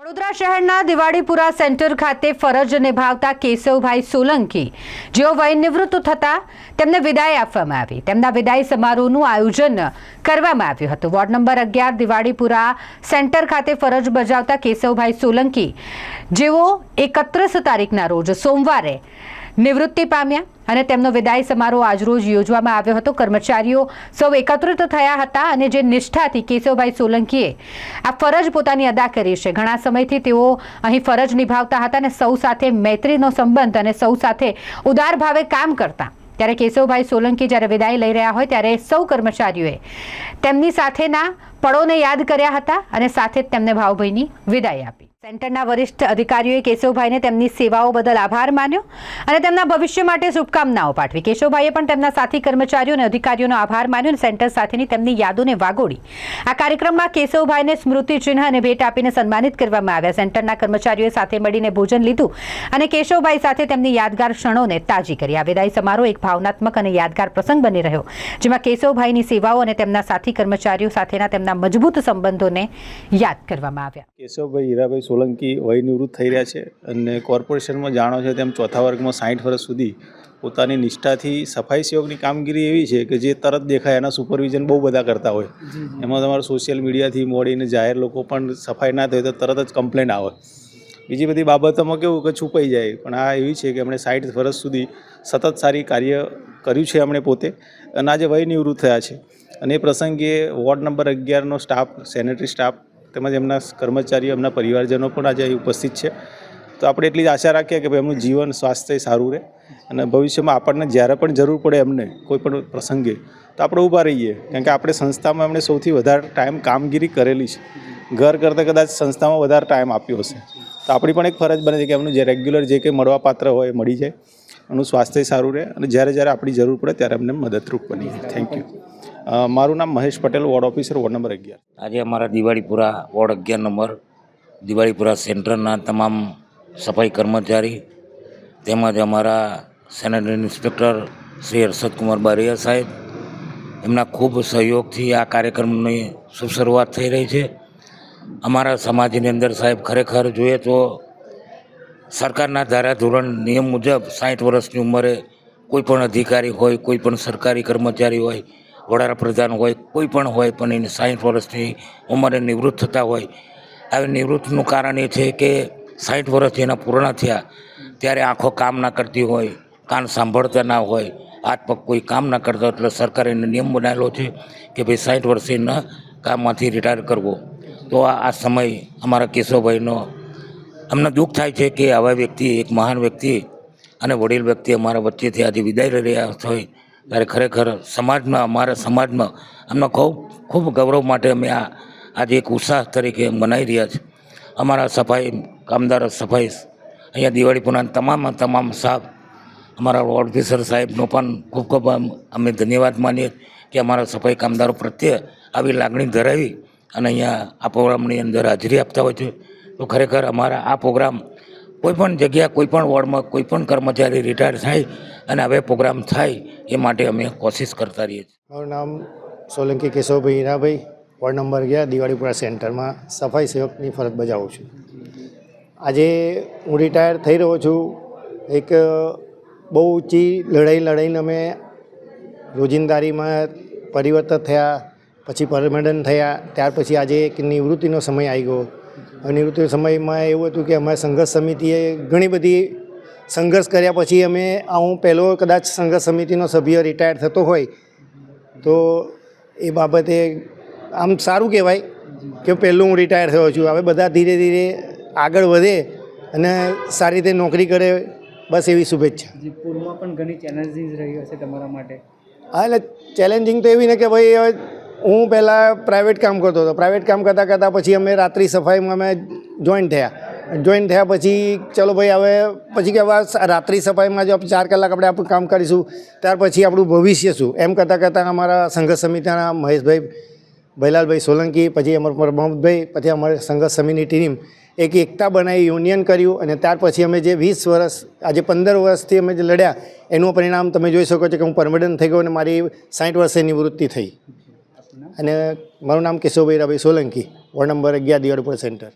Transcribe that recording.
વડોદરા શહેરના દિવાળીપુરા સેન્ટર ખાતે ફરજ નિભાવતા કેશવભાઈ સોલંકી, જેઓ વયનિવૃત્ત થતા તેમને વિદાય આપવામાં આવી. તેમના વિદાય સમારોહનું આયોજન કરવામાં આવ્યું હતું. વોર્ડ નંબર અગિયાર, દિવાળીપુરા સેન્ટર ખાતે ફરજ બજાવતા કેશવભાઈ સોલંકી, જેઓ એકત્રીસ તારીખના રોજ સોમવારે નિવૃત્તિ પામ્યા અને તેમનો વિદાય સમારોહ આજરોજ યોજવામાં આવ્યો હતો. કર્મચારીઓ સૌ એકત્રિત થયા હતા અને જે નિષ્ઠાથી કેશવભાઈ સોલંકીએ આ ફરજ પોતાની અદા કરી છે. ઘણા સમયથી તેઓ અહીં ફરજ નિભાવતા હતા અને સૌ સાથે મૈત્રીનો સંબંધ અને સૌ સાથે ઉદાર ભાવે કામ કરતા. ત્યારે કેશવભાઈ સોલંકી જ્યારે વિદાય લઈ રહ્યા હોય ત્યારે સૌ કર્મચારીઓએ તેમની સાથેના પળોને યાદ કર્યા હતા અને સાથે જ તેમને ભાવભીની વિદાય આપી. સેન્ટરના વરિષ્ઠ અધિકારીઓએ કેશવભાઈને તેમની સેવાઓ બદલ આભાર માન્યો અને તેમના ભવિષ્ય માટે શુભકામનાઓ પાઠવી. કેશવભાઈએ પણ તેમના સાથી કર્મચારીઓ અને અધિકારીઓનો આભાર માન્યો અને સેન્ટર સાથેની તેમની યાદોને વાગોડી આ કાર્યક્રમમાં કેશવભાઈને સ્મૃતિ ચિહ્ન અને ભેટ આપીને સન્માનિત કરવામાં આવ્યા. સેન્ટરના કર્મચારીઓએ સાથે મળીને ભોજન લીધું અને કેશવભાઈ સાથે તેમની યાદગાર ક્ષણોને તાજી કરી. આ વિદાય સમારોહ એક ભાવનાત્મક અને યાદગાર પ્રસંગ બની રહ્યો, જેમાં કેશવભાઈની સેવાઓ અને તેમના સાથી કર્મચારીઓ સાથેના તેમના મજબૂત સંબંધોને યાદ કરવામાં આવ્યા. કેશવભાઈ હીરાભાઈ સોલંકી વય નિવૃત્ત થઈ રહ્યા છે અને કોર્પોરેશનમાં જાણો છે તેમ ચોથા વર્ગમાં સાઠ વર્ષ સુધી પોતાની નિષ્ઠાથી સફાઈ સેવકની કામગીરી એવી છે કે જે તરત દેખાય એના સુપરવિઝન બહુ બધા કરતા હોય. એમાં તમારે સોશિયલ મીડિયાથી મોડીને જાહેર લોકો પણ સફાઈ ના થાય તો તરત જ કમ્પ્લેન આવે. બીજી બધી બાબતોમાં કેવું કે છુપાઈ જાય પણ આ એવી છે કે એમણે સાઠ વર્ષ સુધી સતત સારી કાર્ય કર્યું છે એમણે પોતે અને આજે વય નિવૃત્ત થયા છે. અને એ પ્રસંગે વોર્ડ નંબર અગિયારનો સ્ટાફ સેનેટરી સ્ટાફ તેમજ એમના કર્મચારીઓ, એમના પરિવારજનો પણ આજે અહીં ઉપસ્થિત છે. તો આપણે એટલી જ આશા રાખીએ કે ભાઈ એમનું જીવન સ્વાસ્થ્ય સારું રહે અને ભવિષ્યમાં આપણને જ્યારે પણ જરૂર પડે એમને કોઈ પણ પ્રસંગે, તો આપણે ઊભા રહીએ. કારણ કે આપણે સંસ્થામાં એમણે સૌથી વધારે ટાઈમ કામગીરી કરેલી છે. ઘર કરતાં કદાચ સંસ્થામાં વધારે ટાઈમ આપ્યો હશે. તો આપણી પણ એક ફરજ બને છે કે એમનું જે રેગ્યુલર જે કંઈ મળવાપાત્ર હોય એ મળી જાય. એનું સ્વાસ્થ્ય સારું રહે અને જ્યારે જ્યારે આપણી જરૂર પડે ત્યારે એમને મદદરૂપ બની થેન્ક યુ મારું નામ Mahesh Patel, ward officer, ward number અગિયાર. આજે અમારા દિવાળીપુરા વોર્ડ અગિયાર નંબર, દિવાળીપુરા સેન્ટરના તમામ સફાઈ કર્મચારી તેમજ અમારા સેનેટરી ઇન્સ્પેક્ટર શ્રી હર્ષદકુમાર બારિયા સાહેબ, એમના ખૂબ સહયોગથી આ કાર્યક્રમની શુભ શરૂઆત થઈ રહી છે. અમારા સમાજની અંદર સાહેબ ખરેખર જોઈએ તો સરકારના ધારાધોરણ નિયમ મુજબ સાઠ વર્ષની ઉંમરે કોઈ પણ અધિકારી હોય, કોઈ પણ સરકારી કર્મચારી હોય વડાપ્રધાન હોય, કોઈ પણ હોય, પણ એને સાઠ વર્ષની ઉંમરે નિવૃત્ત થતા હોય. આવી નિવૃત્તનું કારણ એ છે કે સાઠ વર્ષ એના પૂર્ણ થયા, ત્યારે આંખો કામ ના કરતી હોય, કાન સાંભળતા ના હોય, હાથ પગ કોઈ કામ ના કરતા એટલે સરકારે એને નિયમ બનાવેલો છે કે ભાઈ સાઠ વર્ષે ન કામમાંથી રિટાયર કરવો. તો આ સમય અમારા કેશવભાઈનો, અમને દુઃખ થાય છે કે આવા વ્યક્તિ, એક મહાન વ્યક્તિ અને વડીલ વ્યક્તિ અમારા વચ્ચેથી આજે વિદાય રહ્યા હોય. ત્યારે ખરેખર સમાજમાં, અમારા સમાજમાં અમને ખૂબ ખૂબ ગૌરવ માટે અમે આ, આજે એક ઉત્સાહ તરીકે મનાવી રહ્યા છે. અમારા સફાઈ કામદાર, સફાઈ અહીંયા દિવાળી દિવાળીપુરના તમામ તમામ સાફ અમારા વોર્ડ ઓફિસર સાહેબનો પણ ખૂબ ખૂબ અમે ધન્યવાદ માનીએ કે અમારા સફાઈ કામદારો પ્રત્યે આવી લાગણી ધરાવી અને અહીંયા આ પ્રોગ્રામની અંદર હાજરી આપતા હોય છે. તો ખરેખર અમારા આ પ્રોગ્રામ કોઈ પણ જગ્યા કોઈ પણ વોર્ડમાં કોઈ પણ કર્મચારી રિટાયર થાય અને હવે પ્રોગ્રામ થાય એ માટે અમે કોશિશ કરતા રહીએ છીએ. મારું નામ સોલંકી કેશવભાઈ હીરાભાઈ. વોર્ડ નંબર અગિયાર, દિવાળીપુરા સેન્ટરમાં સફાઈ સેવકની ફરજ બજાવું છું. આજે હું રિટાયર થઈ રહ્યો છું. એક બહુ ઊંચી લડાઈ લડાઈને અમે રોજિંદારીમાં પરિવર્તન થયા, પછી પરમેડન થયા, ત્યાર પછી આજે એક નિવૃત્તિનો સમય આવી ગયો હવે નિવૃત્તિના સમયમાં એવું હતું કે અમારી સંઘર્ષ સમિતિએ ઘણી બધી સંઘર્ષ કર્યા પછી અમે આ હું પહેલો કદાચ સંઘર્ષ સમિતિનો સભ્ય રિટાયર થતો હોય તો એ બાબતે આમ સારું કહેવાય કે પહેલું હું રિટાયર થયો છું. હવે બધા ધીરે ધીરે આગળ વધે અને સારી રીતે નોકરી કરે બસ એવી શુભેચ્છા. પૂર્વમાં પણ ઘણી ચેલેન્જીસ રહી હશે તમારા માટે? હા એટલે ચેલેન્જિંગ તો એવી ને કે ભાઈ હું પહેલાં પ્રાઇવેટ કામ કરતો હતો. પ્રાઇવેટ કામ કરતાં કરતાં પછી અમે રાત્રિ સફાઈમાં અમે જોઈન થયા. જોઈન થયા પછી ચલો ભાઈ હવે પછી કે હવે રાત્રિ સફાઈમાં જો ચાર કલાક આપણે આપણું કામ કરીશું, ત્યાર પછી આપણું ભવિષ્ય શું? એમ કરતાં કરતાં અમારા સંઘર્ષ સમિતિના મહેશભાઈ ભૈલાલભાઈ સોલંકી, પછી અમારા પ્રમોદભાઈ પછી અમારી સંઘર્ષ સમિતિની ટીમ એક એકતા બનાવી યુનિયન કર્યું અને ત્યાર પછી અમે જે વીસ વર્ષ, આજે પંદર વર્ષથી અમે જે લડ્યા, એનું પરિણામ તમે જોઈ શકો છો કે હું પરમનન્ટ થઈ ગયો અને મારી સાઠ વર્ષે નિવૃત્તિ થઈ. અને મારું નામ કેશવભાઈ રાભાઈ સોલંકી વોર્ડ નંબર અગિયાર દિવાળીપુર સેન્ટર.